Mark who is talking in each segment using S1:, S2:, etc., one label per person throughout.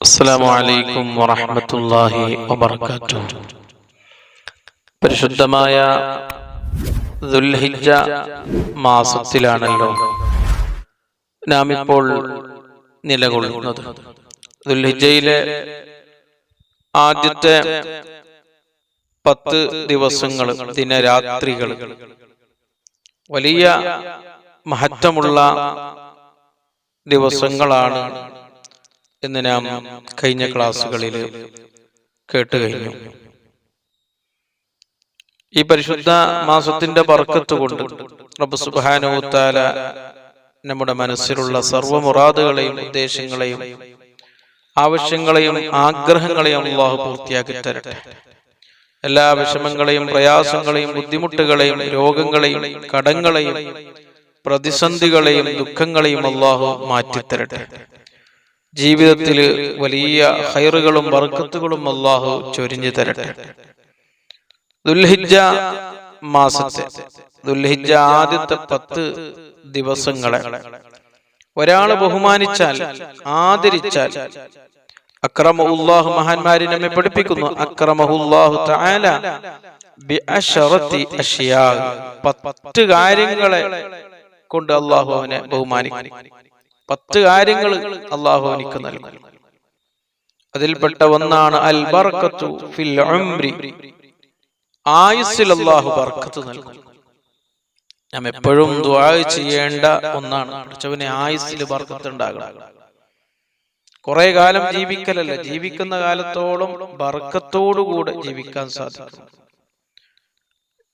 S1: അസ്സാം വലൈക്കും വറഹമത്തല്ലാഹി വബർക്കാറ്റു പരിശുദ്ധമായ ദുൽഹിജ മാസത്തിലാണല്ലോ നാം ഇപ്പോൾ നിലകൊള്ളുന്നത്. ദുൽഹിജയിലെ ആദ്യത്തെ പത്ത് ദിവസങ്ങൾ ദിനരാത്രികൾ വലിയ മഹത്വമുള്ള ദിവസങ്ങളാണ് എന്ന് നാം കഴിഞ്ഞ ക്ലാസ്സുകളിൽ കേട്ട് കഴിഞ്ഞു ഈ പരിശുദ്ധ മാസത്തിന്റെ ബർക്കത്ത് കൊണ്ട് റബ്ബ് നമ്മുടെ മനസ്സിലുള്ള സർവ മുറാദുകളെയും ഉദ്ദേശങ്ങളെയും ആവശ്യങ്ങളെയും ആഗ്രഹങ്ങളെയും അള്ളാഹു പൂർത്തിയാക്കി തരട്ടെ. എല്ലാ വിഷമങ്ങളെയും പ്രയാസങ്ങളെയും ബുദ്ധിമുട്ടുകളെയും രോഗങ്ങളെയും കടങ്ങളെയും പ്രതിസന്ധികളെയും ദുഃഖങ്ങളെയും അള്ളാഹു മാറ്റിത്തരട്ടെ. ജീവിതത്തിൽ വലിയ ഹൈറുകളും ബർക്കത്തുകളും അള്ളാഹു ചൊരിഞ്ഞു തരട്ടെ. ദുൽഹിജ മാസത്തെ. ദുൽഹിജ ആദ്യത്തെ പത്ത് ദിവസങ്ങളെ. ഒരാൾ ബഹുമാനിച്ചാൽ ആദരിച്ചാൽ. അക്രമഹുല്ലാഹു മഹാന്മാരി നമ്മെ പഠിപ്പിക്കുന്നു. അക്രമഹുല്ലാഹു തആല ബിഅശറത്തി അഷ്യാ. പത്ത് കാര്യങ്ങളെ കൊണ്ട് അള്ളാഹു അവനെ ബഹുമാനിക്കും. പത്ത് കാര്യങ്ങൾ അള്ളാഹു എനിക്ക് നൽകും. അതിൽപ്പെട്ട ഒന്നാണ് അൽ ബർക്കത്തു ഫിൽ ഉംരി. ആയുസ്സിൽ അള്ളാഹു ബർക്കത്ത് നൽകും. നാം എപ്പോഴും ദുആ ചെയ്യേണ്ട ഒന്നാണ്. പഠിച്ചവനെ ആയുസ്സിൽ ബർക്കത്ത് ഉണ്ടാകണം. കുറെ കാലം ജീവിക്കലല്ല? ജീവിക്കുന്ന കാലത്തോളം ബർക്കത്തോടുകൂടെ ജീവിക്കാൻ സാധിക്കും.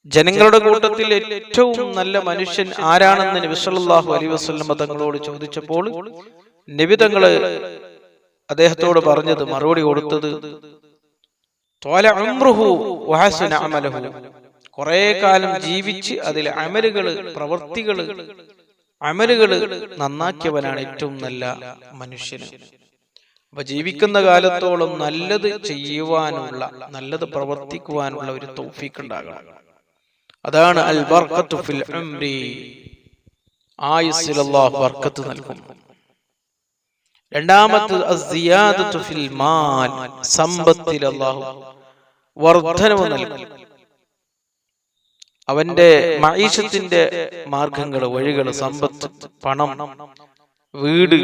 S1: ജനങ്ങളുടെ കൂട്ടത്തിൽ ഏറ്റവും നല്ല മനുഷ്യൻ ആരാണെന്ന് നബി സല്ലല്ലാഹു അലൈഹി വസല്ലം തങ്ങളോട് ചോദിച്ചപ്പോൾ നിബിതങ്ങൾ അദ്ദേഹത്തോട് പറഞ്ഞത് മറുപടി കൊടുത്തത് കുറെ കാലം ജീവിച്ച് അതിൽ അമലുകൾ പ്രവർത്തികൾ അമലുകൾ നന്നാക്കിയവനാണ് ഏറ്റവും നല്ല മനുഷ്യൻ അപ്പൊ ജീവിക്കുന്ന കാലത്തോളം നല്ലത് ചെയ്യുവാനുള്ള നല്ലത് പ്രവർത്തിക്കുവാനുള്ള ഒരു തൗഫീഖ് ഉണ്ടാകണം. അതാണ് അൽ ബർക്കത്തു ഫിൽ ഉംരി ആയുസ്സിൽ അല്ലാഹു ബർക്കത്ത് നൽകും. രണ്ടാമത്തത് അസിയാദത്തു ഫിൽ മാൽ സമ്പത്തിൽ അല്ലാഹു വർദ്ധനവ് നൽകും. അവന്റെ മൈഷത്തിന്റെ മാർഗങ്ങൾ വഴികൾ സമ്പത്ത് പണം വീട്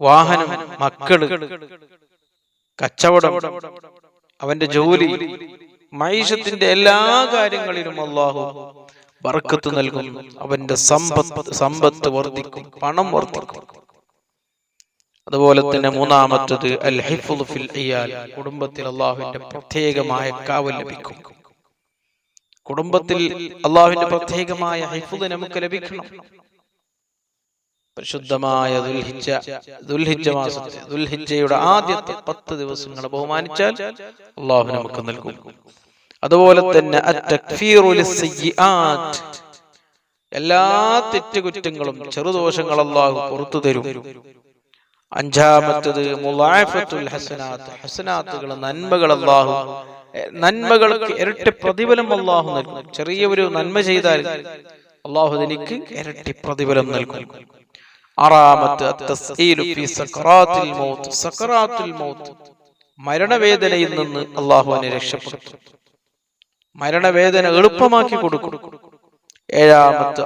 S1: വാഹനം മക്കൾ കച്ചവടം അവന്റെ ജോലി മൈഷത്തിന്റെ എല്ലാ കാര്യങ്ങളിലും അള്ളാഹു ബർക്കത്ത് നൽകും അവന്റെ സമ്പത്ത് സമ്പത്ത് വർദ്ധിക്കും പണം വർദ്ധിക്കും. അതുപോലെ തന്നെ മൂന്നാമത്തത് അൽ ഫിൽ കുടുംബത്തിൽ അള്ളാഹുവിന്റെ പ്രത്യേകമായ കാവൽ ലഭിക്കും. കുടുംബത്തിൽ അള്ളാഹുവിന്റെ പ്രത്യേകമായ ഹിഫുദ് നമുക്ക് ലഭിക്കണം. പരിശുദ്ധമായ ദുൽഹിജ ദുൽഹിജ മാസത്തെ ദുൽഹിജയുടെ ആദ്യത്തെ പത്ത് ദിവസങ്ങൾ ബഹുമാനിച്ചാൽ അള്ളാഹു നമുക്ക് നൽകും. അതുപോലെ തന്നെ. എല്ലാ തെറ്റുകുറ്റങ്ങളും ചെറുദോഷങ്ങൾ അള്ളാഹു പുറത്തു തരും. അഞ്ചാമത്തത് ഹസനാത്ത് ഹസനാത്തുകൾ നന്മകൾ അള്ളാഹു നന്മകൾക്ക് ഇരട്ടി പ്രതിഫലം അള്ളാഹു നൽകും. ചെറിയ ഒരു നന്മ ചെയ്താൽ അള്ളാഹു എനിക്ക് ഇരട്ടി പ്രതിഫലം നൽകും. ആറാമത്ത് മരണവേദനയിൽ നിന്ന് അള്ളാഹുവിനെ രക്ഷപ്പെടുത്തും. മരണവേദന എളുപ്പമാക്കി കൊടുക്കും. ഏഴാമത്തെ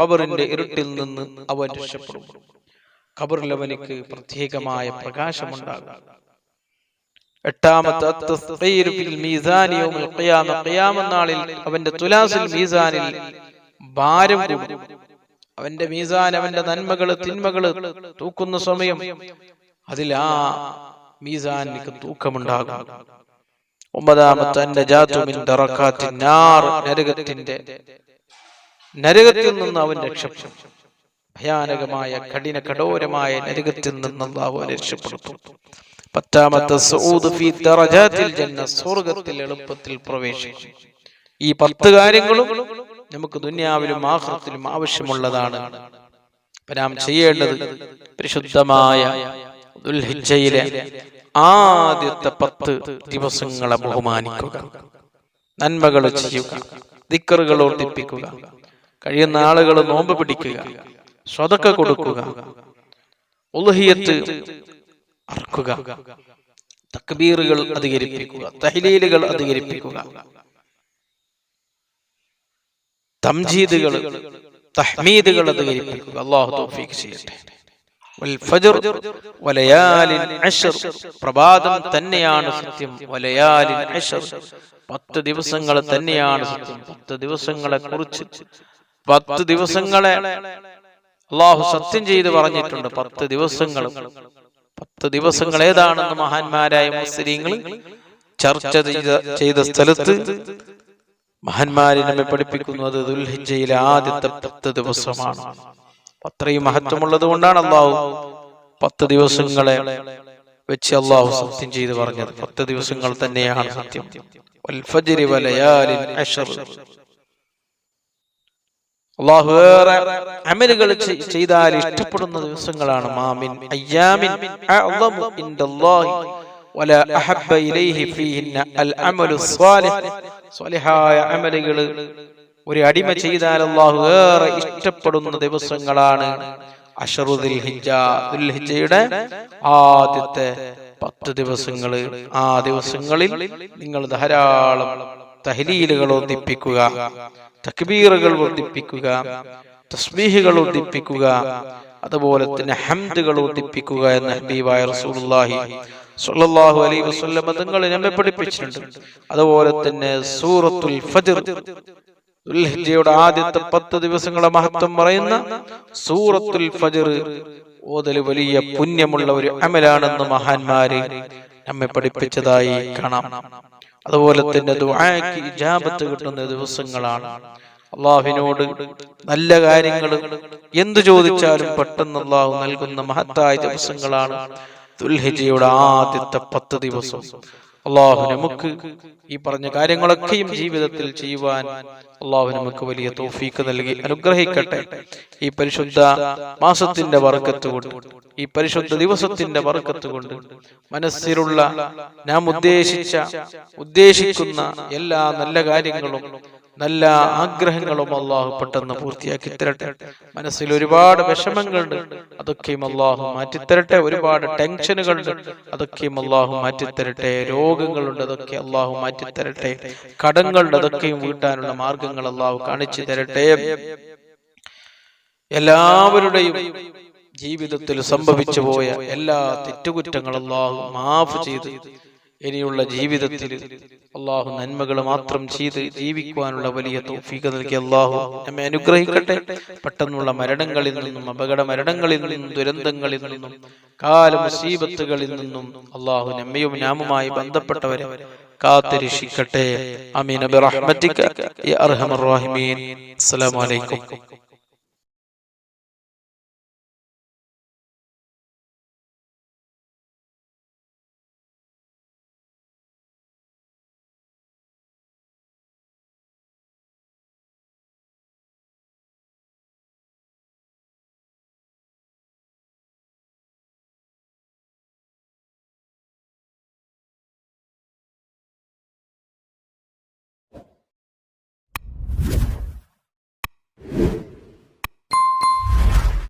S1: ഖബറിന്റെ ഇരുട്ടിൽ നിന്ന് അവൻ രക്ഷപ്പെടും. ഖബറിൽ അവനിക്ക് പ്രത്യേകമായ പ്രകാശമുണ്ടാകും. എട്ടാമത്തെ നാളിൽ അവന്റെ തുലാസിൽ മീസാനിൽ ഭാരം കൂടും. അവന്റെ മീസാൻ അവന്റെ നന്മകൾ തിന്മകൾ തൂക്കുന്ന സമയം. അതിൽ ആ മീസാനിക്ക് തൂക്കമുണ്ടാകും. ഒമ്പതാമത്തെ നരകത്തിന്റെ നരകത്തിൽ നിന്ന് അവൻ രക്ഷപ്പെടും ഭയാനകമായ കഠിന കഠോരമായ നരകത്തിൽ നിന്ന് അവൻ രക്ഷപ്പെടുത്തും. പത്താമത്തെ സ്വർഗത്തിൽ എളുപ്പത്തിൽ പ്രവേശിക്കും. ഈ പത്ത് കാര്യങ്ങളും നമുക്ക് ദുന്യാവിലും ആഹ്റത്തിലും ആവശ്യമുള്ളതാണ്. നാം ചെയ്യേണ്ടത് പരിശുദ്ധമായ ദുൽഹിജ്ജയിലെ ആദ്യത്തെ പത്ത് ദിവസങ്ങളെ ബഹുമാനിക്കുക. നന്മകൾ ചെയ്യുക. ദിക്കറുകൾ ഓർത്തിപ്പിക്കുക കഴിയുന്ന ആളുകൾ നോമ്പ് പിടിക്കുക. സ്വതക്ക കൊടുക്കുക. ഉൽഹിയത്ത് അറക്കുക തക്ബീറുകൾ അധികരിപ്പിക്കുക. തഹ്ലീലുകൾ അധികരിപ്പിക്കുക. തംജീദുകൾ തഹ്മീദുകൾ അധികരിപ്പിക്കുക അള്ളാഹു തൗഫീഖ് ചെയ്യട്ടെ. പ്രഭാതം തന്നെയാണ് സത്യം. പത്ത് ദിവസങ്ങൾ തന്നെയാണ് സത്യം. പത്ത് ദിവസങ്ങളെ കുറിച്ച് പത്ത് ദിവസങ്ങളെ അള്ളാഹു സത്യം ചെയ്ത് പറഞ്ഞിട്ടുണ്ട്. പത്ത് ദിവസങ്ങൾ. പത്ത് ദിവസങ്ങൾ ഏതാണെന്ന് മഹാന്മാരായ മുസ്ലിങ്ങൾ ചർച്ച ചെയ്ത സ്ഥലത്ത് മഹാന്മാരെ നമ്മെ പഠിപ്പിക്കുന്നു. അത് ദുൽഹിജയിലെ ആദ്യത്തെ പത്ത് ദിവസമാണ്. അത്രയും മഹത്വമുള്ളത് കൊണ്ടാണ് അള്ളാഹു പത്ത് ദിവസങ്ങളെ വെച്ച് അള്ളാഹു സത്യം ചെയ്ത് പറഞ്ഞത്. പത്ത് ദിവസങ്ങൾ തന്നെയാണ് സത്യം. അള്ളാഹു ഏറെ അമലുകൾ ചെയ്താൽ ഇഷ്ടപ്പെടുന്ന ദിവസങ്ങളാണ് മാമിൻ അയ്യാമിൻ വല അഹബ്ബ ഇലൈഹി ഫീഹിന്ന അൽ അമലു സ്വാലിഹ്. സ്വാലിഹായ അമലുകൾ ഒരു അടിമ ചെയ്താൽ അള്ളാഹു ഏറെ ഇഷ്ടപ്പെടുന്ന ദിവസങ്ങളാണ് അഷറുദിൽ ആദ്യത്തെ പത്ത് ദിവസങ്ങൾ ആ ദിവസങ്ങളിൽ നിങ്ങൾ ധാരാളം തഹലീലുകൾ ഒന്നിപ്പിക്കുക തക്ബീറുകൾ വർദ്ധിപ്പിക്കുക തസ്മീഹുകൾ വർദ്ധിപ്പിക്കുക അതുപോലെ തന്നെ ഹംദുകൾ വർദ്ധിപ്പിക്കുക എന്ന് ഹബീബായ റസൂലുള്ളാഹി സ്വല്ലല്ലാഹു അലൈഹി വസല്ലം തങ്ങൾ നമ്മെ പഠിപ്പിച്ചിട്ടുണ്ട്. അതുപോലെ തന്നെ സൂറത്തുൽ ഫജ്ർ. ദുൽഹിജയുടെ ആദ്യത്തെ പത്ത് ദിവസങ്ങളെ മഹത്വം പറയുന്ന സൂറത്തുൽ ഫജ്ർ ഓതൽ വലിയ പുണ്യമുള്ള ഒരു അമലാണെന്ന് മഹാന്മാര് നമ്മെ പഠിപ്പിച്ചതായി കാണാം. അതുപോലെ തന്നെ ഇജാബത്ത് കിട്ടുന്ന ദിവസങ്ങളാണ്. അള്ളാഹുവിനോട് നല്ല കാര്യങ്ങൾ എന്തു ചോദിച്ചാലും പെട്ടെന്ന് അള്ളാഹു നൽകുന്ന മഹത്തായ ദിവസങ്ങളാണ്. ദുൽഹിജയുടെ ആദ്യത്തെ പത്ത് ദിവസം. അള്ളാഹു നമുക്ക് ഈ പറഞ്ഞ കാര്യങ്ങളൊക്കെയും ജീവിതത്തിൽ ചെയ്യുവാൻ അള്ളാഹു നമുക്ക് വലിയ തോഫീക്ക് നൽകി. അനുഗ്രഹിക്കട്ടെ. ഈ പരിശുദ്ധ മാസത്തിന്റെ വർക്കത്ത് കൊണ്ട് ഈ പരിശുദ്ധ ദിവസത്തിന്റെ വർക്കത്ത് കൊണ്ട് മനസ്സിലുള്ള നാം ഉദ്ദേശിച്ച ഉദ്ദേശിക്കുന്ന എല്ലാ നല്ല കാര്യങ്ങളും നല്ല ആഗ്രഹങ്ങളും അള്ളാഹു പെട്ടെന്ന് പൂർത്തിയാക്കി തരട്ടെ. മനസ്സിൽ ഒരുപാട് വിഷമങ്ങളുണ്ട് അതൊക്കെയും അള്ളാഹു മാറ്റിത്തരട്ടെ. ഒരുപാട് ടെൻഷനുകളുണ്ട് അതൊക്കെയും അള്ളാഹു മാറ്റിത്തരട്ടെ. രോഗങ്ങളുണ്ട് അതൊക്കെ അള്ളാഹു മാറ്റിത്തരട്ടെ. കടങ്ങളുണ്ട് അതൊക്കെയും വീട്ടാനുള്ള മാർഗങ്ങൾ അള്ളാഹു കാണിച്ചു തരട്ടെ. എല്ലാവരുടെയും ജീവിതത്തിൽ സംഭവിച്ചു പോയ എല്ലാ തെറ്റുകുറ്റങ്ങളും അള്ളാഹു മാഫ് ചെയ്ത്. ഇനിയുള്ള ജീവിതത്തിൽ അള്ളാഹു നന്മകൾ മാത്രം ചെയ്ത് ജീവിക്കുവാനുള്ള വലിയ തൗഫീഖ് നൽകി അള്ളാഹു നമ്മെ അനുഗ്രഹിക്കട്ടെ. പെട്ടെന്നുള്ള മരണങ്ങളിൽ നിന്നും അപകട മരണങ്ങളിൽ നിന്നും ദുരന്തങ്ങളിൽ നിന്നും കാലമുസീബത്തുകളിൽ നിന്നും അള്ളാഹു നമ്മയും നാമുമായി ബന്ധപ്പെട്ടവരെ കാത്തിരക്ഷിക്കട്ടെ. അമീൻ. അബി റഹ്മത്തിക യാ അർഹമർ റഹീമീൻ. അസ്സലാമു അലൈക്കും.